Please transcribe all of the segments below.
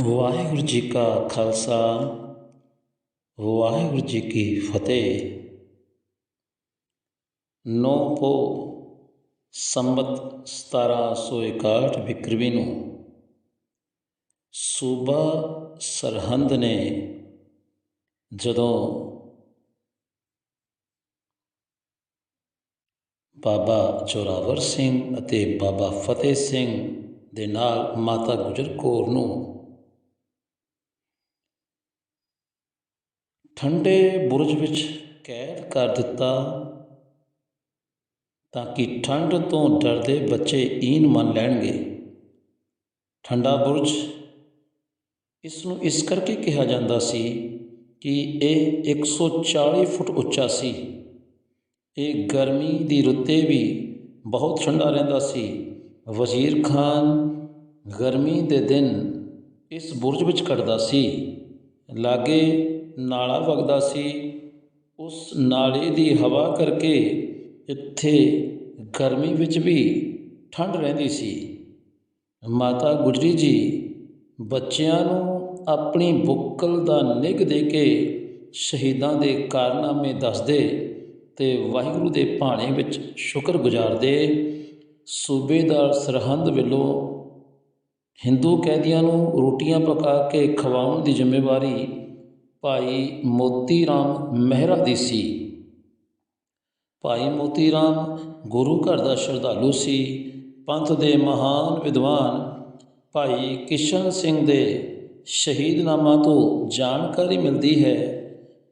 ਵਾਹਿਗੁਰੂ ਜੀ ਕਾ ਖਾਲਸਾ, ਵਾਹਿਗੁਰੂ ਜੀ ਕੀ ਫਤਿਹ। ਨੌ ਪੋ ਸੰਮਤ 1761 ਵਿਕਰਮੀ ਨੂੰ ਸੂਬਾ ਸਰਹੰਦ ਨੇ ਜਦੋਂ ਬਾਬਾ ਜੋਰਾਵਰ ਸਿੰਘ ਅਤੇ ਬਾਬਾ ਫਤਿਹ ਸਿੰਘ ਦੇ ਨਾਲ ਮਾਤਾ ਗੁਜਰ ਕੌਰ ਨੂੰ ਠੰਡੇ ਬੁਰਜ ਵਿੱਚ ਕੈਦ ਕਰ ਦਿੱਤਾ ਤਾਂ ਕਿ ਠੰਡ ਤੋਂ ਡਰਦੇ ਬੱਚੇ ਈਨ ਮੰਨ ਲੈਣਗੇ। ਠੰਡਾ ਬੁਰਜ ਇਸ ਨੂੰ ਇਸ ਕਰਕੇ ਕਿਹਾ ਜਾਂਦਾ ਸੀ ਕਿ ਇਹ 140 ਫੁੱਟ ਉੱਚਾ ਸੀ। ਇਹ ਗਰਮੀ ਦੀ ਰੁੱਤੇ ਵੀ ਬਹੁਤ ਠੰਡਾ ਰਹਿੰਦਾ ਸੀ। ਵਜ਼ੀਰ ਖਾਨ ਗਰਮੀ ਦੇ ਦਿਨ ਇਸ ਬੁਰਜ ਵਿੱਚ ਕੱਟਦਾ ਸੀ। ਲਾਗੇ ਨਾਲਾ ਵਗਦਾ ਸੀ। ਉਸ ਨਾਲੇ ਦੀ ਹਵਾ ਕਰਕੇ ਇੱਥੇ ਗਰਮੀ ਵਿੱਚ ਵੀ ਠੰਡ ਰਹਿੰਦੀ ਸੀ। ਮਾਤਾ ਗੁਜਰੀ ਜੀ ਬੱਚਿਆਂ ਨੂੰ ਆਪਣੀ ਬੁੱਕਲ ਦਾ ਨਿੱਘ ਦੇ ਕੇ ਸ਼ਹੀਦਾਂ ਦੇ ਕਾਰਨਾਮੇ ਦੱਸਦੇ ਤੇ ਵਾਹਿਗੁਰੂ ਦੇ ਭਾਣੇ ਵਿੱਚ ਸ਼ੁਕਰ ਗੁਜ਼ਾਰਦੇ। ਸੂਬੇਦਾਰ ਸਰਹੰਦ ਵੱਲੋਂ ਹਿੰਦੂ ਕੈਦੀਆਂ ਨੂੰ ਰੋਟੀਆਂ ਪਕਾ ਕੇ ਖਵਾਉਣ ਦੀ ਜ਼ਿੰਮੇਵਾਰੀ ਭਾਈ ਮੋਤੀ ਰਾਮ ਮਹਿਰਾ ਦੀ ਸੀ। ਭਾਈ ਮੋਤੀ ਰਾਮ ਗੁਰੂ ਘਰ ਦਾ ਸ਼ਰਧਾਲੂ ਸੀ। ਪੰਥ ਦੇ ਮਹਾਨ ਵਿਦਵਾਨ ਭਾਈ ਕਿਸ਼ਨ ਸਿੰਘ ਦੇ ਸ਼ਹੀਦਨਾਮਾ ਤੋਂ ਜਾਣਕਾਰੀ ਮਿਲਦੀ ਹੈ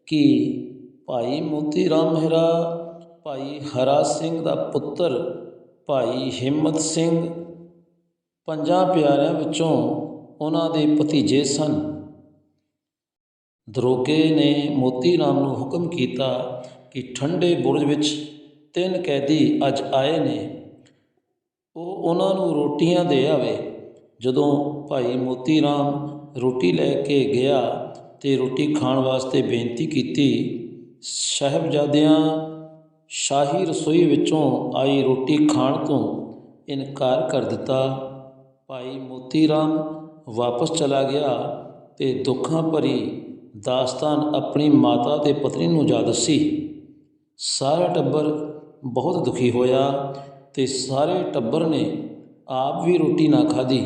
ਕਿ ਭਾਈ ਮੋਤੀ ਰਾਮ ਮਹਿਰਾ, ਭਾਈ ਹਰਾ ਸਿੰਘ ਦਾ ਪੁੱਤਰ ਭਾਈ ਹਿੰਮਤ ਸਿੰਘ, ਪੰਜਾਂ ਪਿਆਰਿਆਂ ਵਿੱਚੋਂ ਉਹਨਾਂ ਦੇ ਭਤੀਜੇ ਸਨ। ਦਰੋਗੇ ਨੇ ਮੋਤੀ ਰਾਮ ਨੂੰ ਹੁਕਮ ਕੀਤਾ ਕਿ ਠੰਡੇ ਬੁਰਜ ਵਿੱਚ ਤਿੰਨ ਕੈਦੀ ਅੱਜ ਆਏ ਨੇ। ਉਹ ਉਹਨਾਂ ਨੂੰ ਰੋਟੀਆਂ ਦੇ ਆਵੇ। ਜਦੋਂ ਭਾਈ ਮੋਤੀ ਰਾਮ ਰੋਟੀ ਲੈ ਕੇ ਗਿਆ ਤੇ ਰੋਟੀ ਖਾਣ ਵਾਸਤੇ ਬੇਨਤੀ ਕੀਤੀ, ਸਾਹਿਬਜ਼ਾਦਿਆਂ, ਸ਼ਾਹੀ ਰਸੋਈ ਵਿੱਚੋਂ ਆਈ ਰੋਟੀ ਖਾਣ ਤੋਂ ਇਨਕਾਰ ਕਰ ਦਿੱਤਾ। ਭਾਈ ਮੋਤੀ ਰਾਮ ਵਾਪਸ ਚਲਾ ਗਿਆ ਤੇ ਦੁੱਖਾਂ ਭਰੀ ਦਾਸਤਾਨ ਆਪਣੀ ਮਾਤਾ ਤੇ ਪਤਨੀ ਨੂੰ ਜਾ ਦੱਸੀ ਸਾਰਾ ਟੱਬਰ ਬਹੁਤ ਦੁਖੀ ਹੋਇਆ ਤੇ ਸਾਰੇ ਟੱਬਰ ਨੇ ਆਪ ਵੀ ਰੋਟੀ ਨਾ ਖਾਧੀ।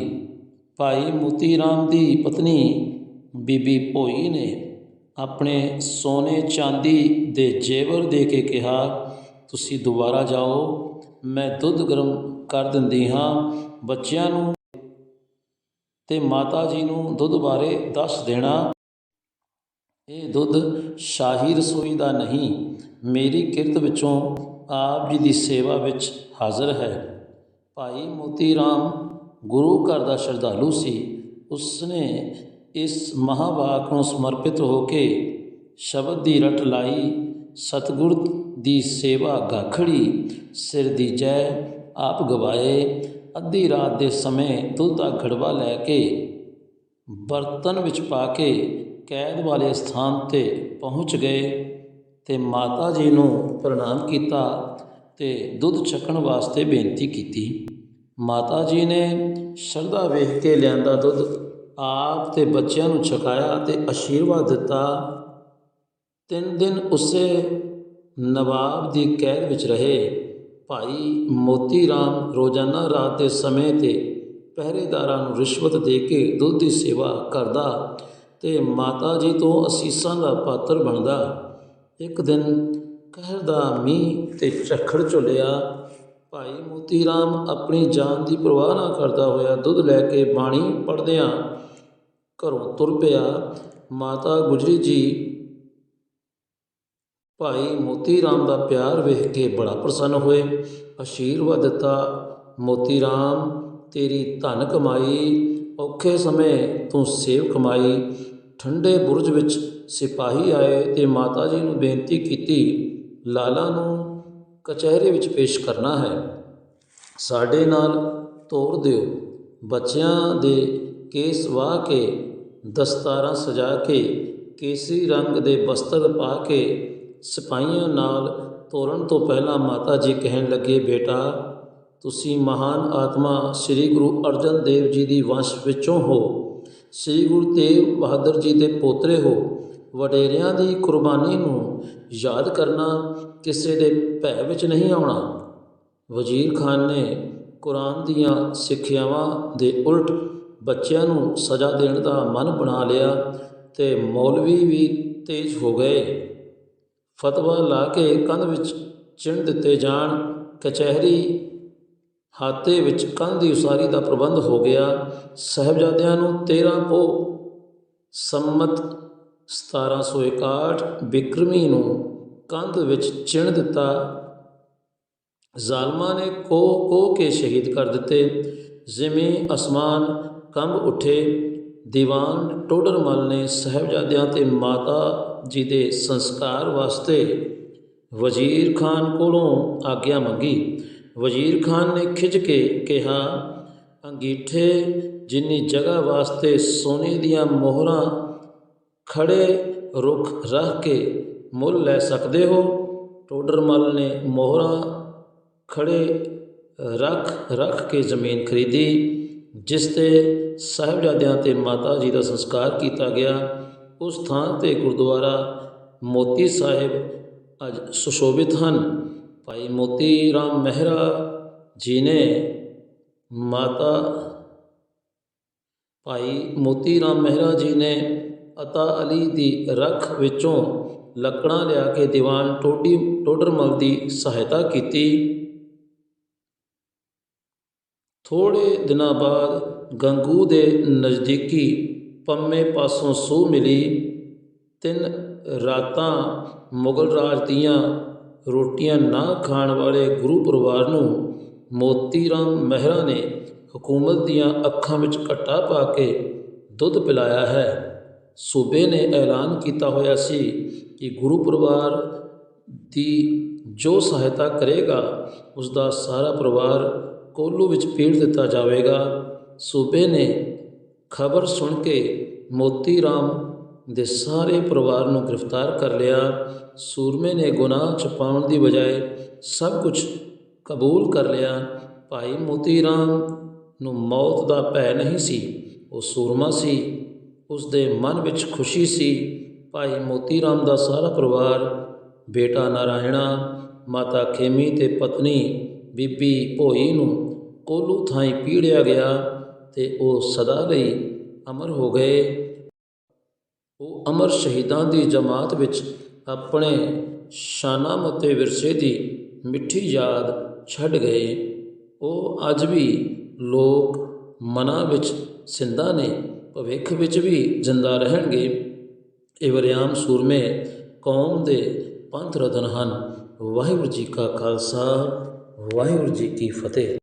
ਭਾਈ ਮੋਤੀ ਰਾਮ ਦੀ ਪਤਨੀ ਬੀਬੀ ਭੋਈ ਨੇ ਆਪਣੇ ਸੋਨੇ ਚਾਂਦੀ ਦੇ ਜੇਵਰ ਦੇ ਕੇ ਕਿਹਾ, ਤੁਸੀਂ ਦੁਬਾਰਾ ਜਾਓ, ਮੈਂ ਦੁੱਧ ਗਰਮ ਕਰ ਦਿੰਦੀ ਹਾਂ, ਬੱਚਿਆਂ ਨੂੰ ਤੇ ਮਾਤਾ ਜੀ ਨੂੰ ਦੁੱਧ ਬਾਰੇ ਦੱਸ ਦੇਣਾ। ਇਹ ਦੁੱਧ ਸ਼ਾਹੀ ਰਸੋਈ ਦਾ ਨਹੀਂ, ਮੇਰੀ ਕਿਰਤ ਵਿੱਚੋਂ ਆਪ ਜੀ ਦੀ ਸੇਵਾ ਵਿੱਚ ਹਾਜ਼ਰ ਹੈ। ਭਾਈ ਮੋਤੀ ਰਾਮ ਗੁਰੂ ਘਰ ਦਾ ਸ਼ਰਧਾਲੂ ਸੀ। ਉਸਨੇ ਇਸ ਮਹਾਵਾਕ ਨੂੰ ਸਮਰਪਿਤ ਹੋ ਕੇ ਸ਼ਬਦ ਦੀ ਰਟ ਲਾਈ, ਸਤਿਗੁਰ ਦੀ ਸੇਵਾ ਗਾਖੜੀ, ਸਿਰ ਦੀ ਜੈ ਆਪ ਗਵਾਏ, ਅੱਧੀ ਰਾਤ ਦੇ ਸਮੇਂ ਦੁੱਧ ਦਾ ਘੜਵਾ ਲੈ ਕੇ ਬਰਤਨ ਵਿੱਚ ਪਾ ਕੇ ਕੈਦ ਵਾਲੇ ਸਥਾਨ ਤੇ ਪਹੁੰਚ ਗਏ ਤੇ ਮਾਤਾ ਜੀ ਨੂੰ ਪ੍ਰਣਾਮ ਕੀਤਾ ਤੇ ਦੁੱਧ ਚੱਕਣ ਵਾਸਤੇ ਬੇਨਤੀ ਕੀਤੀ। ਮਾਤਾ ਜੀ ਨੇ ਸ਼ਰਧਾ ਵੇਖ ਕੇ ਲਿਆਂਦਾ ਦੁੱਧ, ਆਪ ਤੇ ਬੱਚਿਆਂ ਨੂੰ ਛਕਾਇਆ ਤੇ ਅਸ਼ੀਰਵਾਦ ਦਿੱਤਾ। ਤਿੰਨ ਦਿਨ ਉਸੇ ਨਵਾਬ ਦੀ ਕੈਦ ਵਿੱਚ ਰਹੇ। ਭਾਈ ਮੋਤੀ ਰਾਮ ਰੋਜ਼ਾਨਾ ਰਾਤ ਦੇ ਸਮੇਂ ਤੇ ਪਹਿਰੇਦਾਰਾਂ ਨੂੰ ਰਿਸ਼ਵਤ ਦੇ ਕੇ ਦੁੱਧ ਦੀ ਸੇਵਾ ਕਰਦਾ ਤੇ ਮਾਤਾ ਜੀ ਤੋਂ ਅਸੀਸਾਂ ਦਾ ਪਾਤਰ ਬਣਦਾ। ਇੱਕ ਦਿਨ ਕਹਿਰ ਦਾ ਮੀਂਹ ਤੇ ਝੱਖੜ ਝੁੱਲਿਆ। ਭਾਈ ਮੋਤੀ ਰਾਮ ਆਪਣੀ ਜਾਨ ਦੀ ਪਰਵਾਹ ਨਾ ਕਰਦਾ ਹੋਇਆ ਦੁੱਧ ਲੈ ਕੇ ਬਾਣੀ ਪੜਦਿਆਂ ਘਰੋਂ ਤੁਰ ਪਿਆ। ਮਾਤਾ ਗੁਜਰੀ ਜੀ ਭਾਈ ਮੋਤੀ ਰਾਮ ਦਾ ਪਿਆਰ ਵੇਖ ਕੇ ਬੜਾ ਪ੍ਰਸੰਨ ਹੋਏ। ਆਸ਼ੀਰਵਾਦ ਦਿੱਤਾ, ਮੋਤੀ ਰਾਮ, ਤੇਰੀ ਧਨ ਕਮਾਈ, ਔਖੇ ਸਮੇਂ ਤੂੰ ਸੇਵ ਕਮਾਈ ਠੰਡੇ ਬੁਰਜ ਵਿੱਚ ਸਿਪਾਹੀ ਆਏ ਤੇ ਮਾਤਾ ਜੀ ਨੂੰ ਬੇਨਤੀ ਕੀਤੀ, ਲਾਲਾ ਨੂੰ ਕਚਹਿਰੇ ਵਿੱਚ ਪੇਸ਼ ਕਰਨਾ ਹੈ। ਸਾਡੇ ਨਾਲ ਤੋਰ ਦਿਓ। ਬੱਚਿਆਂ ਦੇ ਕੇਸ ਵਾਹ ਕੇ, ਦਸਤਾਰਾਂ ਸਜਾ ਕੇ, ਕੇਸਰੀ ਰੰਗ ਦੇ ਬਸਤਰ ਪਾ ਕੇ ਸਿਪਾਹੀਆਂ ਨਾਲ ਤੋਰਨ ਤੋਂ ਪਹਿਲਾਂ ਮਾਤਾ ਜੀ ਕਹਿਣ ਲੱਗੇ, ਬੇਟਾ, ਤੁਸੀਂ ਮਹਾਨ ਆਤਮਾ ਸ੍ਰੀ ਗੁਰੂ ਅਰਜਨ ਦੇਵ ਜੀ ਦੀ ਵੰਸ਼ ਵਿੱਚੋਂ ਹੋ। ਸ੍ਰੀ ਗੁਰੂ ਤੇਗ ਬਹਾਦਰ ਜੀ ਦੇ ਪੋਤਰੇ ਹੋ, ਵਡੇਰਿਆਂ ਦੀ ਕੁਰਬਾਨੀ ਨੂੰ ਯਾਦ ਕਰਨਾ ਕਿਸੇ ਦੇ ਭੈ ਵਿੱਚ ਨਹੀਂ ਆਉਣਾ। ਵਜ਼ੀਰ ਖਾਨ ਨੇ ਕੁਰਾਨ ਦੀਆਂ ਸਿੱਖਿਆਵਾਂ ਦੇ ਉਲਟ ਬੱਚਿਆਂ ਨੂੰ ਸਜ਼ਾ ਦੇਣ ਦਾ ਮਨ ਬਣਾ ਲਿਆ ਤੇ ਮੌਲਵੀ ਵੀ ਤੇਜ਼ ਹੋ ਗਏ। ਫਤਵਾ ਲਾ ਕੇ ਕੰਧ ਵਿੱਚ ਚਿਣ ਦਿੱਤੇ ਜਾਣ, ਕਚਹਿਰੀ ਹਾਤੇ ਵਿੱਚ ਕੰਧ ਦੀ ਉਸਾਰੀ ਦਾ ਪ੍ਰਬੰਧ ਹੋ ਗਿਆ। ਸਾਹਿਬਜ਼ਾਦਿਆਂ ਨੂੰ 13 ਪੋ। ਸੰਮਤ 1761 ਬਿਕਰਮੀ ਨੂੰ ਕੰਧ ਵਿੱਚ ਚਿਣ ਦਿੱਤਾ। ਜ਼ਾਲਮਾਂ ਨੇ ਕੋ ਕੋ ਕੇ ਸ਼ਹੀਦ ਕਰ ਦਿੱਤੇ। ਜਿਵੇਂ ਅਸਮਾਨ ਕੰਬ ਉੱਠੇ, ਦੀਵਾਨ ਟੋਡਰਮਲ ਨੇ ਸਾਹਿਬਜ਼ਾਦਿਆਂ ਤੇ ਮਾਤਾ ਜੀ ਦੇ ਸੰਸਕਾਰ ਵਾਸਤੇ ਵਜ਼ੀਰ ਖਾਨ ਕੋਲੋਂ ਆਗਿਆ ਮੰਗੀ। ਵਜ਼ੀਰ ਖਾਨ ਨੇ ਖਿੱਚ ਕੇ ਕਿਹਾ, ਅੰਗੀਠੇ ਜਿੰਨੀ ਜਗ੍ਹਾ ਵਾਸਤੇ ਸੋਨੇ ਦੀਆਂ ਮੋਹਰਾਂ ਖੜੇ ਰੁੱਖ ਰੱਖ ਕੇ ਮੁੱਲ ਲੈ ਸਕਦੇ ਹੋ ਟੋਡਰਮਲ ਨੇ ਮੋਹਰਾਂ ਖੜੇ ਰੱਖ ਰੱਖ ਕੇ ਜ਼ਮੀਨ ਖਰੀਦੀ, ਜਿਸ ਤੇ ਸਾਹਿਬਜ਼ਾਦਿਆਂ ਤੇ ਮਾਤਾ ਜੀ ਦਾ ਸੰਸਕਾਰ ਕੀਤਾ ਗਿਆ। ਉਸ ਥਾਂ ਤੇ ਗੁਰਦੁਆਰਾ ਮੋਤੀ ਸਾਹਿਬ ਅੱਜ ਸੁਸ਼ੋਭਿਤ ਹਨ। ਭਾਈ ਮੋਤੀ ਰਾਮ ਮਹਿਰਾ ਜੀ ਨੇ ਮਾਤਾ ਭਾਈ ਮੋਤੀ ਰਾਮ ਮਹਿਰਾ ਜੀ ਨੇ ਅਤਾ ਅਲੀ ਦੀ ਰੱਖ ਵਿੱਚੋਂ ਲੱਕੜਾਂ ਲਿਆ ਕੇ ਦੀਵਾਨ ਟੋਡੀ ਟੋਡਰਮਲ ਦੀ ਸਹਾਇਤਾ ਕੀਤੀ। ਥੋੜੇ ਦਿਨਾਂ ਬਾਅਦ ਗੰਗੂ ਦੇ ਨਜ਼ਦੀਕੀ ਪੰਮੇ ਪਾਸੋਂ ਸੂਹ ਮਿਲੀ। ਤਿੰਨ ਰਾਤਾਂ ਮੁਗਲ ਰਾਜ ਦੀਆਂ ਰੋਟੀਆਂ ਨਾ ਖਾਣ ਵਾਲੇ ਗੁਰੂ ਪਰਿਵਾਰ ਨੂੰ ਮੋਤੀ ਰਾਮ ਮਹਿਰਾ ਨੇ ਹਕੂਮਤ ਦੀਆਂ ਅੱਖਾਂ ਵਿੱਚ ਘੱਟਾ ਪਾ ਕੇ ਦੁੱਧ ਪਿਲਾਇਆ ਹੈ। ਸੂਬੇ ਨੇ ਐਲਾਨ ਕੀਤਾ ਹੋਇਆ ਸੀ ਕਿ ਗੁਰੂ ਪਰਿਵਾਰ ਦੀ ਜੋ ਸਹਾਇਤਾ ਕਰੇਗਾ ਉਸ ਦਾ ਸਾਰਾ ਪਰਿਵਾਰ ਕੋਲੂ ਵਿੱਚ ਪੀੜ ਦਿੱਤਾ ਜਾਵੇਗਾ। ਸੂਬੇ ਨੇ ਖਬਰ ਸੁਣ ਕੇ ਮੋਤੀ ਰਾਮ ਦੇ ਸਾਰੇ ਪਰਿਵਾਰ ਨੂੰ ਗ੍ਰਿਫਤਾਰ ਕਰ ਲਿਆ। ਸੂਰਮੇ ਨੇ ਗੁਨਾਹ ਛੁਪਾਉਣ ਦੀ ਬਜਾਏ ਸਭ ਕੁਝ ਕਬੂਲ ਕਰ ਲਿਆ। ਭਾਈ ਮੋਤੀ ਰਾਮ ਨੂੰ ਮੌਤ ਦਾ ਭੈ ਨਹੀਂ ਸੀ, ਉਹ ਸੂਰਮਾ ਸੀ। ਉਸ ਦੇ ਮਨ ਵਿੱਚ ਖੁਸ਼ੀ ਸੀ। ਭਾਈ ਮੋਤੀ ਰਾਮ ਦਾ ਸਾਰਾ ਪਰਿਵਾਰ, ਬੇਟਾ ਨਾਰਾਇਣਾ, ਮਾਤਾ ਖੇਮੀ ਤੇ ਪਤਨੀ, ਬੀਬੀ ਭੋਈ ਨੂੰ ਕੋਲੂ ਥਾਈ ਪੀੜਿਆ ਗਿਆ ਤੇ ਉਹ ਸਦਾ ਲਈ ਅਮਰ ਹੋ ਗਏ। ਉਹ ਅਮਰ ਸ਼ਹੀਦਾਂ ਦੀ ਜਮਾਤ ਵਿੱਚ ਆਪਣੇ ਸ਼ਾਨਾਮ ਅਤੇ ਵਿਰਸੇ ਦੀ ਮਿੱਠੀ ਯਾਦ ਛੱਡ ਗਏ। ਉਹ ਅੱਜ ਵੀ ਲੋਕ ਮਨਾਂ ਵਿੱਚ ਸਿੰਦਾ ਨੇ, ਭਵਿੱਖ ਵਿੱਚ ਵੀ ਜ਼ਿੰਦਾ ਰਹਿਣਗੇ। ਇਹ ਵਰਿਆਮ ਸੂਰਮੇ ਕੌਮ ਦੇ ਪੰਥ ਰਤਨ ਹਨ। ਵਾਹਿਗੁਰੂ ਜੀ ਕਾ ਖਾਲਸਾ, ਵਾਹਿਗੁਰੂ ਜੀ ਕੀ ਫਤਿਹ।